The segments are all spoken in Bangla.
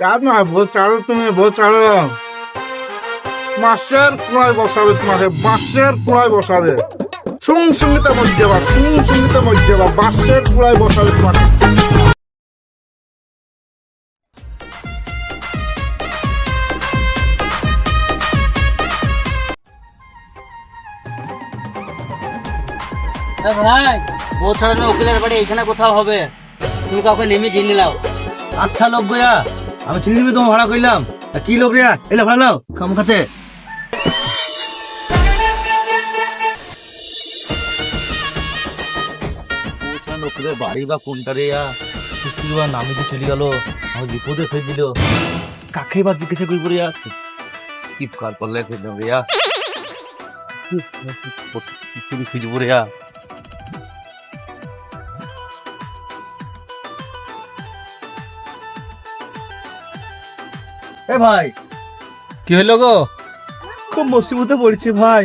কার নয় বউ ছাড়ো তুমি বউ ছাড়ো মাসের কোনায় বসাবে তোমাকে বাঁশের কোনায় বসাবে। সুং সঙ্গীতে মধ্যে বা সুং সঙ্গীতে মধ্যে বা বাঁশের কোনায় বসাবে তোমাকে। ভাই বউ ছাড়ানো উকিলের বাড়ি এখানে কোথাও হবে? তুমি কাউকে নেমে জেনে নাও। আচ্ছা লোক গয়া। আমি চিনি তোমার ভাড়া কইলাম। তা কি লোক রে? এলে ভাড়া নাও, খাম খাতে। বাড়ি বা কোনটা রে নামে যে চলে গেল আমার বিপদে ফেলে দিল। কাকে বা জিজ্ঞাসা করি পড়ে আছে কি কার করলে ফেলে রে খুঁজে পড়ে এ ভাই। কি হলো গো? খুব মুসিবতে পড়েছি ভাই।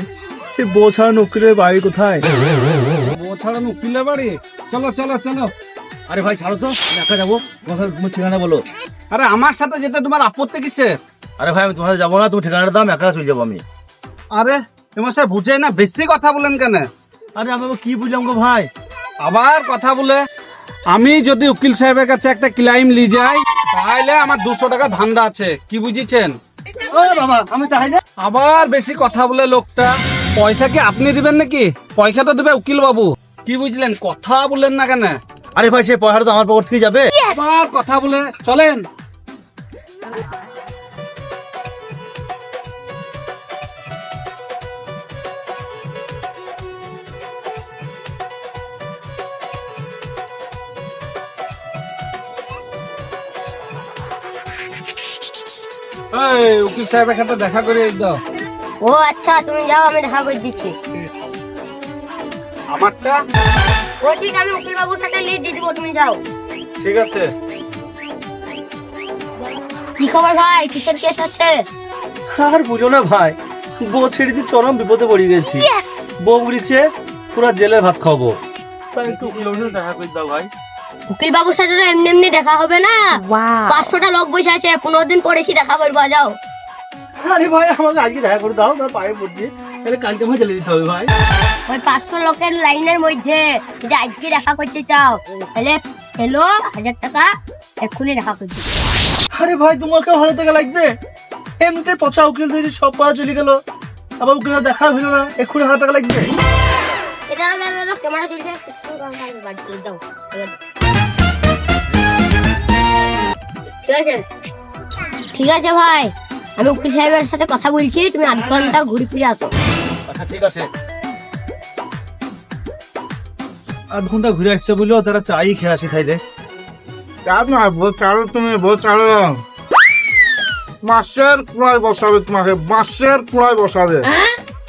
সে বউ ছাড়া উকিলের বাড়ি কোথায়? বউ ছাড়ানো উকিলের বাড়ি? চলো চলো চলো। আরে ভাই ছাড়ো তো। একা যাব। তোমার তোমার ঠিকানা বলো। আরে আমার সাথে যেতে তোমার আপত্তি কিসে আরে ভাই আমি তোমার সাথে যাব না। তুমি ঠিকানাটা দাম একা চলে যাব আমি। আরে তোমার স্যার বুঝে না বেশি কথা বলেন কেন? আরে আমি কি বুঝলাম গো ভাই? আবার কথা বলে। আমি যদি উকিল সাহেবের কাছে একটা ক্লাইম লি যাই তাহলে আমার দুশো টাকা ধান্দা আছে। কি বুঝেছেন? ও বাবা আমি আবার বেশি কথা বলে লোকটা। পয়সা কি আপনি দিবেন নাকি? পয়সা তো দেবে উকিল বাবু। কি বুঝলেন? কথা বললেন না কেন? আরে ভাই সে পয়সাটা তো আমার পকেট থেকে যাবে। আবার কথা বলে চলেন। এই উকিল সাহেবের সাথে দেখা করে দাও। ও আচ্ছা তুমি যাও আমি দেখা করে দিচ্ছি। আমারটা? ও ঠিক আমি উকিল বাবুর সাথে লিড দিয়ে দিবো তুমি যাও। ঠিক আছে। কি খবর ভাই? কিসের কেস হচ্ছে? আর বুঝো না ভাই বউ ছেড়ে দিয়ে চরম বিপদে পড়ে গেছি। বউ বলেছে পুরো জেলের ভাত খাব তাই একটু উকিলের সাথে দেখা করে দাও ভাই। উকিল বাবুর সাথে তো এমনি এমনি দেখা হবে না। পাঁচশোটা লোক বসে আছে পনেরো দিন পরে এসে দেখা করবা যাও। আরে ভাই আমাকে আজকে দেখা করে দাও তার পায়ে পড়ছি তাহলে কালকে আমাকে চলে দিতে হবে ভাই। ওই পাঁচশো লোকের লাইনের মধ্যে যদি আজকে দেখা করতে চাও তাহলে হ্যালো হাজার টাকা এক্ষুনি দেখা করতে। আরে ভাই তোমাকে হাজার টাকা লাগবে? এমনিতে পচা উকিল তৈরি সব পাওয়া চলে গেল। আবার উকিল দেখা হইল না এক্ষুনি হাজার টাকা লাগবে। এটা ক্যামেরা চলছে যাও। ঠিক আছে? ঠিক আছে ভাই। আমি উকিল সাহেবের সাথে কথা বলছি তুমি আধ ঘণ্টা ঘুরে ফিরে আসো। আচ্ছা ঠিক আছে। আধ ঘণ্টা ঘুরে আসতে বলল তারা চাই খেয়ে আসি খাইলে নয় বউ ছাড়ো তুমি বউ ছাড়ো মাসের কোনায় বসাবে তোমাকে বাঁশের কোনায় বসাবে।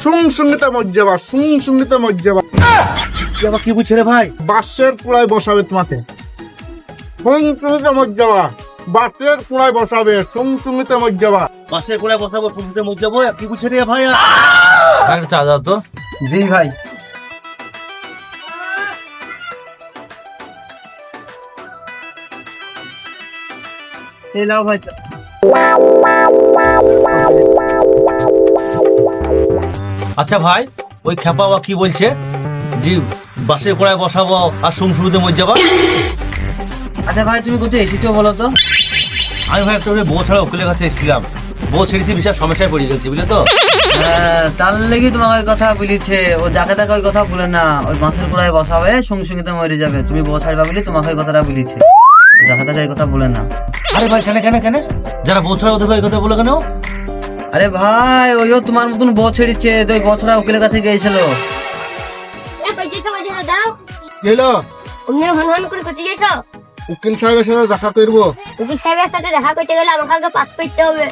সুং সঙ্গীতে মধ্যে বা সুং সঙ্গীতে মধ্যে বা কি বুঝছে রে ভাই? বাঁশের কোনায় বসাবে তোমাকে। সুং সঙ্গীতে মধ্যে বা বাঁশের কোনায় বসাবে সুং সঙ্গীতে মধ্যে বা বাসের করে বসাবো মুখ যাব কি বুঝছে রে ভাই একটা চা দাও তো। জি ভাই। এই নাও ভাই। আচ্ছা ভাই ওই খেপা বা কি বলছে? জি বাসে কোড়ায় বসাবো আর সুম শুরুতে মজ যাবা আচ্ছা ভাই তুমি কোথায় এসেছ বলো তো? আমি ভাই একটা বউ ছাড়া উকিলের কাছে এসেছিলাম। বউ ছেড়েছি বিশাল সমস্যায় পড়ে গেছে বুঝলে তো? হ্যাঁ, তার লেগে তোমাকে ওই কথা বলেছে। ও যাকে তাকে ওই কথা বলে না ওই বাঁশের গোড়ায় বসাবে সঙ্গে সঙ্গে তো মরে যাবে। তুমি বউ ছাড়বা বলে তোমাকে ওই কথাটা বলেছে। ও যাকে তাকে এই কথা বলে না। আরে ভাই কেন কেন কেন? যারা বউ ছাড়া ওদের এই কথা বলে কেন? আরে ভাই ওইও তোমার মতন বউ ছেড়েছে তো ওই বছরা উকিলের কাছে গিয়েছিল। এ, কই যেছো, দাঁড়াও। গেলো অমনি হন হন করে? উকিল সাহেবের সাথে দেখা করব। উকিল সাহেবের সাথে দেখা করতে গেলে আমাকে আগে পাস করতে হবে।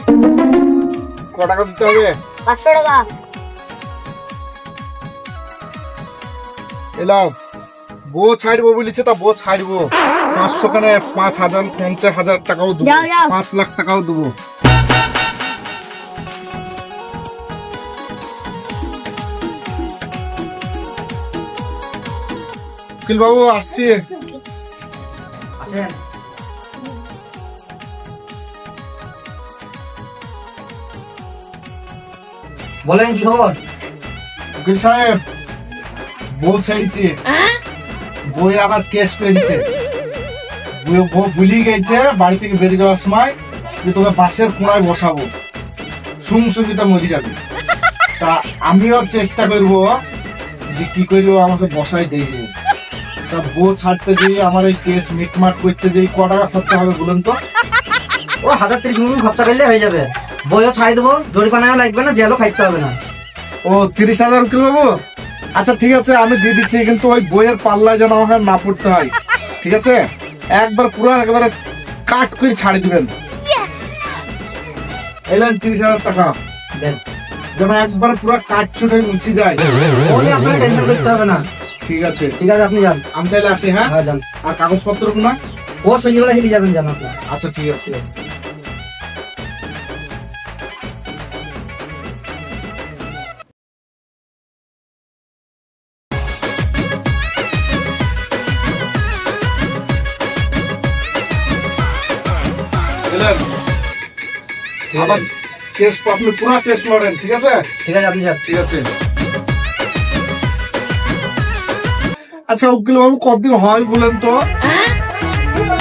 ক টাকা দিতে হবে? পাঁচশো টাকা। এলাম বউ ছাড়বো বলেছে তা বউ ছাড়বো। পাঁচশো কানে পাঁচ হাজার পঞ্চাশ হাজার টাকাও দেবো। পাঁচ লাখ টাকাও দেবো। উকিল বাবু আসছি। আছেন? বলেন কি খবর? উকিল সাহেব বউ হ্যাঁ? বই আবার কেস পেয়েছে। বউ ভুলি গেছে বাড়ি থেকে বেরিয়ে যাওয়ার সময় যে তোকে বাসের কোনায় বসাবো। শুন সুবিধা মরে যাবে। তা আমিও চেষ্টা করব যে কি করব আমাকে বসাই দেয় তা বউ ছাড়তে যেয়ে আমার এই কেস মিটমাট করতে যেই ক টাকা খরচা হবে বলুন তো? ও হাজার তিরিশ মিনিট খরচা করলে হয়ে যাবে। বইও ছাড়ি দেবো জরিপানাও লাগবে না জেলও খাইতে হবে না। ও তিরিশ হাজার উকিল বাবু? আচ্ছা ঠিক আছে আমি দিয়ে দিচ্ছি কিন্তু ওই বইয়ের পাল্লায় যেন আমাকে না পড়তে হয়। ঠিক আছে? একবার পুরো একেবারে কাট করে ছাড়ি দিবেন। এলেন তিরিশ হাজার টাকা। যেন একবার পুরো কাট ছুটে মুছে যায়। আপনাকে টেনশন করতে হবে না। ঠিক আছে। ঠিক আছে আপনি যান। আমি তাহলে আসি হ্যাঁ? হ্যাঁ যান। আর কাগজপত্র না ও সন্ধ্যেবেলা হেলে যাবেন যান আপনি। আচ্ছা ঠিক আছে। আবার কেস আপনি পুরো কেস লড়েন ঠিক আছে? ঠিক আছে আপনি যান। ঠিক আছে। আচ্ছা উকিল বাবু কতদিন হয় বলেন তো?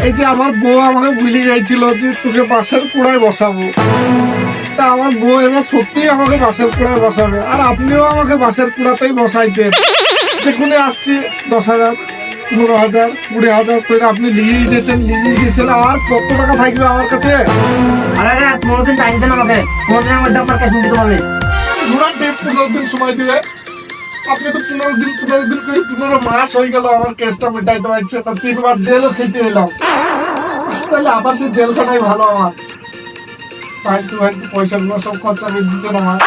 এই যে আমার বউ আমাকে ভুলে গেছিল যে তোকে বাসের কুড়ায় বসাবো। তা আমার বউ এবার সত্যি আমাকে বাসের কুড়ায় বসাবে। আর আপনিও আমাকে বাসের কুড়াতেই বসাইছেন। যেখানে আসছি দশ হাজার পনেরো হাজার কুড়ি হাজার করে আপনি লিয়েই দিয়েছেন লিয়েই দিয়েছেন। আর কত টাকা থাকবে আমার কাছে? আরে আরে পনেরো দিন টাইম দেন আমাকে। আপনার ক্যাশ দিতে হবে। পনেরো দিন সময় দিবে। আপনি তো পনেরো দিন পনেরো দিন করে পনেরো মাস হয়ে গেল আমার কেসটা মেটাইতে পারছে না তিনবার জেলও খেতে এলাম। তাহলে আবার সেই জেলখানাই ভালো আমার। পয়সাগুলো সব খরচা করে দিচ্ছেন আমার।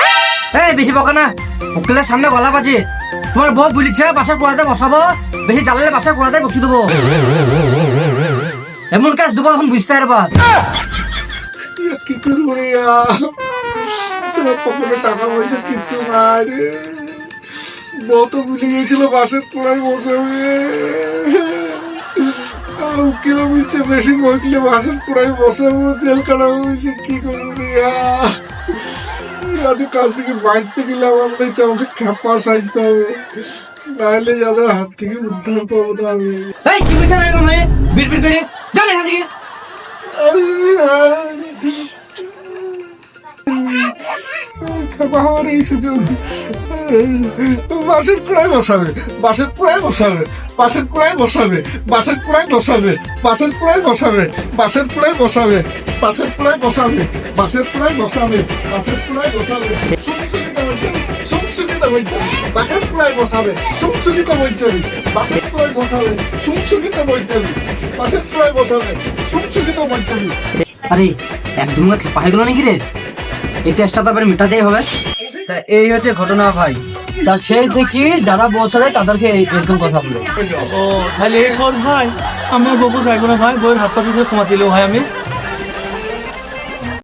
এই বেশি বকা না। উকিলের সামনে গলা বাজে। তোমার বউ বলিছে বাসার পোড়াতে বসাবো। বেশি জ্বালালে বাসার পোড়াতে বসিয়ে দেবো। এমন কাজ দেবো এখন বুঝতে পারবা। কি করব রে সব পকেটে টাকা পয়সা কিচ্ছু নাই রে। বউ তো ভুলে গিয়েছিল বাসের কোড়ায় বসে উকিল বলছে বেশি বসলে বাসের কোড়ায় বসাবো জেলখানা বলছে কি করব রে ইয়া? ইয়াদের কাছ থেকে বাঁচতে গেলে আমার মনে হচ্ছে আমাকে খেপা সাজতে হবে। নাহলে যাদের হাত থেকে উদ্ধার পাবো না আমি। কি বুঝতে পারবে না বিড় বিড় করে? চল এখান থেকে। খেপা হওয়ার এই সুযোগ বাসের কুড়ায় বসাবে বাসের কুড়ায় বসাবে বাসের কুড়ায় বসাবে বাসের কুড়ায় বসাবে বাসের কুড়ায় বসাবে বাসের কুড়ায় বসাবে বাসের কুড়ায় বসাবে বাসের কুড়ায় বসাবে বাসের কুড়ায় বসাবে বসাবে বসাবে বসাবে আরে একদম খেপা হয়ে গেল নাকি রে এই টেস্টটা তো মেটাতেই হবে। তা এই হচ্ছে ঘটনা ভাই। তা সেই দেখি যারা বছরে তাদেরকে এরকম কথা বলে। ও, তাহলে ভাই আমি চাইব না ভাই বইয়ের হাত পা ধরে ভাই আমি।